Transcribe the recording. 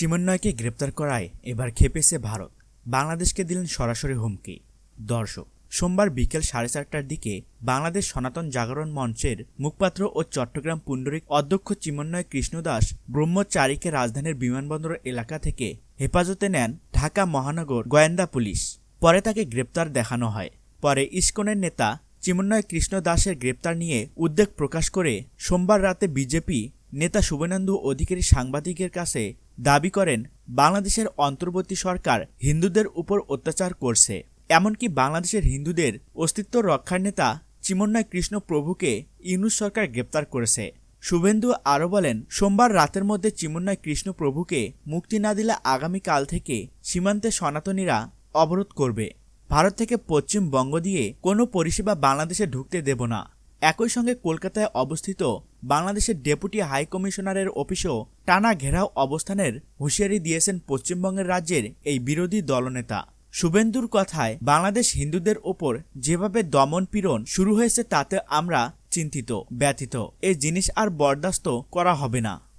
চিমন্বয়কে গ্রেপ্তার করায় এবার খেপেছে ভারত। বাংলাদেশকে দিলেন সরাসরি হুমকি। দর্শক, সোমবার বিকেল সাড়ে চারটার দিকে বাংলাদেশ সনাতন জাগরণ মঞ্চের মুখপাত্র ও চট্টগ্রাম পুণ্ডরিক অধ্যক্ষ চিমন্বয় কৃষ্ণদাস ব্রহ্মচারীকে রাজধানীর বিমানবন্দর এলাকা থেকে হেফাজতে নেন ঢাকা মহানগর গোয়েন্দা পুলিশ। পরে তাকে গ্রেপ্তার দেখানো হয়। পরে ইসকনের নেতা চিমন্বয় কৃষ্ণ দাসের গ্রেপ্তার নিয়ে উদ্বেগ প্রকাশ করে সোমবার রাতে বিজেপি নেতা শুভেন্দু অধিকারী সাংবাদিকের কাছে দাবি করেন, বাংলাদেশের অন্তর্বর্তী সরকার হিন্দুদের উপর অত্যাচার করছে। এমনকি বাংলাদেশের হিন্দুদের অস্তিত্ব রক্ষার নেতা চিমন্বয় কৃষ্ণ প্রভুকে ইউনুস সরকার গ্রেপ্তার করেছে। শুভেন্দু আরও বলেন, সোমবার রাতের মধ্যে চিমন্বয় কৃষ্ণ প্রভুকে মুক্তি না দিলে আগামীকাল থেকে সীমান্তে সনাতনীরা অবরোধ করবে। ভারত থেকে পশ্চিমবঙ্গ দিয়ে কোনো পরিষেবা বাংলাদেশে ঢুকতে দেব না। একই সঙ্গে কলকাতায় অবস্থিত বাংলাদেশের ডেপুটি হাই কমিশনারের অফিসেও টানা ঘেরাও অবস্থানের হুঁশিয়ারি দিয়েছেন পশ্চিমবঙ্গের রাজ্যের এই বিরোধী দলনেতা। শুভেন্দুর কথায়, বাংলাদেশ হিন্দুদের ওপর যেভাবে দমন পীড়ন শুরু হয়েছে তাতে আমরা চিন্তিত, ব্যথিত। এ জিনিস আর বরদাস্ত করা হবে না।